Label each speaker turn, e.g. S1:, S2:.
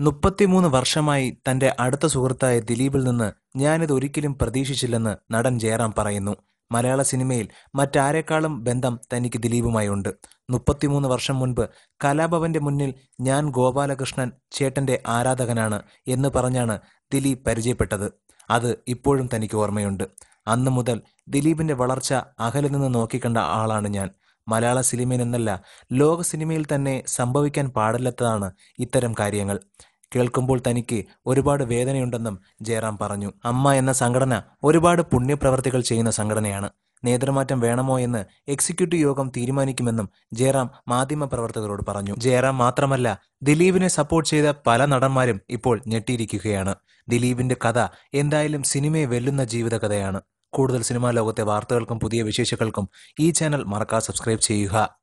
S1: മുപ്പത്തിമൂന്ന് വർഷമായി തന്റെ അടുത്ത സുഹൃത്തായ ദിലീപിൽ നിന്ന് ഞാനിത് ഒരിക്കലും പ്രതീക്ഷിച്ചില്ലെന്ന് നടൻ ജയറാം പറയുന്നു. മലയാള സിനിമയിൽ മറ്റാരെക്കാളും ബന്ധം തനിക്ക് ദിലീപുമായി ഉണ്ട്. മുപ്പത്തിമൂന്ന് വർഷം മുൻപ് കലാഭവന്റെ മുന്നിൽ ഞാൻ ഗോപാലകൃഷ്ണൻ ചേട്ടന്റെ ആരാധകനാണ് എന്ന് പറഞ്ഞാണ് ദിലീപ് പരിചയപ്പെട്ടത്. അത് ഇപ്പോഴും തനിക്ക് ഓർമ്മയുണ്ട്. അന്ന് മുതൽ ദിലീപിന്റെ വളർച്ച അകലിൽ നിന്ന് നോക്കിക്കണ്ട ആളാണ് ഞാൻ. മലയാള സിനിമയിൽ നിന്നല്ല ലോക സിനിമയിൽ തന്നെ സംഭവിക്കാൻ പാടില്ലാത്തതാണ് ഇത്തരം കാര്യങ്ങൾ. കേൾക്കുമ്പോൾ തനിക്ക് ഒരുപാട് വേദനയുണ്ടെന്നും ജയറാം പറഞ്ഞു. അമ്മ എന്ന സംഘടന ഒരുപാട് പുണ്യപ്രവർത്തികൾ ചെയ്യുന്ന സംഘടനയാണ്. നേതൃമാറ്റം വേണമോ എന്ന് എക്സിക്യൂട്ടീവ് യോഗം തീരുമാനിക്കുമെന്നും ജയറാം മാധ്യമ പ്രവർത്തകരോട് പറഞ്ഞു. ജയറാം മാത്രമല്ല ദിലീപിനെ സപ്പോർട്ട് ചെയ്ത പല നടന്മാരും ഇപ്പോൾ ഞെട്ടിയിരിക്കുകയാണ്. ദിലീപിന്റെ കഥ എന്തായാലും സിനിമയെ വെല്ലുന്ന ജീവിതകഥയാണ്. കൂടുതൽ സിനിമാ ലോകത്തെ വാർത്തകൾക്കും പുതിയ വിശേഷങ്ങൾക്കും ഈ ചാനൽ മറക്കാതെ സബ്സ്ക്രൈബ് ചെയ്യുക.